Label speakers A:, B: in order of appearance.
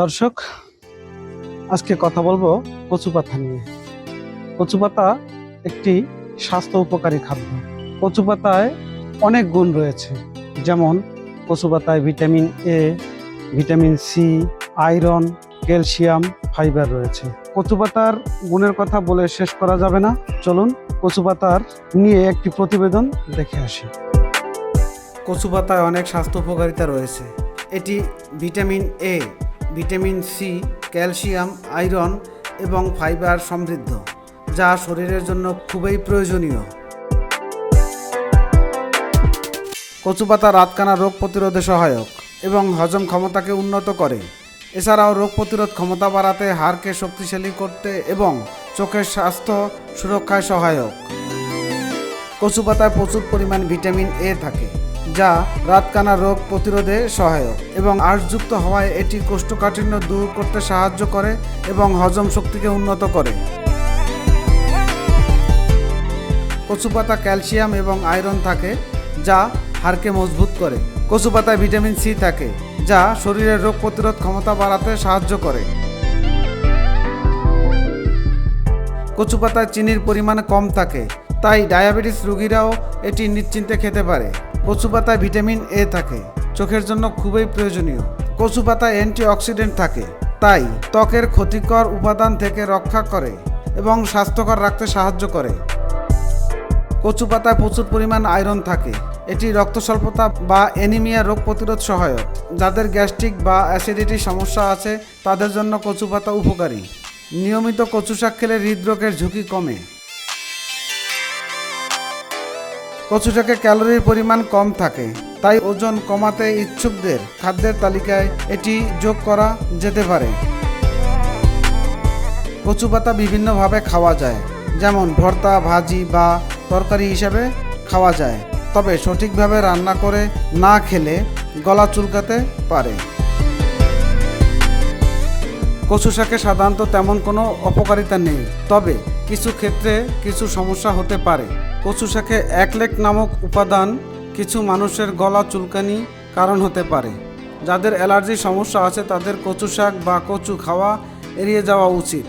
A: দর্শক, আজকে কথা বলব কচু পাতা নিয়ে। কচু পাতা একটি স্বাস্থ্য উপকারী খাদ্য। কচু পাতায় অনেক গুণ রয়েছে। যেমন কচু পাতায় vitamin A vitamin C iron, calcium, fibre রয়েছে। কচু পাতার গুণের কথা বলে শেষ করা যাবে না। চলুন কচু পাতার নিয়ে একটি প্রতিবেদন দেখে আসি। কচু পাতায় অনেক স্বাস্থ্য উপকারিতা রয়েছে। এটি vitamin A vitamin C calcium, iron এবং ফাইবার সমৃদ্ধ, যা শরীরের জন্য খুবই প্রয়োজনীয়। কচু পাতা রাতকানা রোগ প্রতিরোধে সহায়ক এবং হজম ক্ষমতাকে উন্নত করে। এছাড়াও রোগ প্রতিরোধ ক্ষমতা বাড়াতে হাড়কে শক্তিশালী করতে এবং চোখের স্বাস্থ্য সুরক্ষায় সহায়ক। কচু পাতায় প্রচুর পরিমাণ ভিটামিন এ থাকে। যা রাতকানা রোগ প্রতিরোধে সহায়ক এবং আঁশযুক্ত হওয়ায় এটি কোষ্ঠকাঠিন্য দূর করতে সাহায্য করে এবং হজম শক্তিকে উন্নত করে। কচু পাতা ক্যালসিয়াম এবং আয়রন থাকে, যা হাড়কে মজবুত করে। কচু পাতায় ভিটামিন সি থাকে, যা শরীরের রোগ প্রতিরোধ ক্ষমতা বাড়াতে সাহায্য করে। কচু পাতায় চিনির পরিমাণ কম থাকে, তাই ডায়াবেটিস রোগীরাও এটি নিশ্চিন্তে খেতে পারে। কচু পাতায় ভিটামিন এ থাকে, চোখের জন্য খুবই প্রয়োজনীয়। কচু পাতায় অ্যান্টিঅক্সিডেন্ট থাকে, তাই ত্বকের ক্ষতিকর উপাদান থেকে রক্ষা করে এবং স্বাস্থ্যকর রাখতে সাহায্য করে। কচু পাতায় প্রচুর পরিমাণ আয়রন থাকে, এটি রক্ত স্বল্পতা বা অ্যানিমিয়া রোগ প্রতিরোধ সহায়ক। যাদের গ্যাস্ট্রিক বা অ্যাসিডিটির সমস্যা আছে, তাদের জন্য কচু পাতা উপকারী। নিয়মিত কচু শাক খেলে হৃদরোগের ঝুঁকি কমে। কচু শাকে ক্যালোরির পরিমাণ কম থাকে, তাই ওজন কমাতে ইচ্ছুকদের খাদ্যের তালিকায় এটি যোগ করা যেতে পারে। কচু পাতা বিভিন্নভাবে খাওয়া যায়, যেমন ভর্তা, ভাজি বা তরকারি হিসাবে খাওয়া যায়, তবে সঠিকভাবে রান্না করে না খেলে গলা চুলকাতে পারে। কচু শাকে সাধারণত তেমন কোনো অপকারিতা নেই, তবে কিছু ক্ষেত্রে কিছু সমস্যা হতে পারে। কচু শাকে একলেক নামক উপাদান কিছু মানুষের গলা চুলকানি কারণ হতে পারে। যাদের অ্যালার্জির সমস্যা আছে তাদের কচু শাক বা কচু খাওয়া এড়িয়ে যাওয়া উচিত।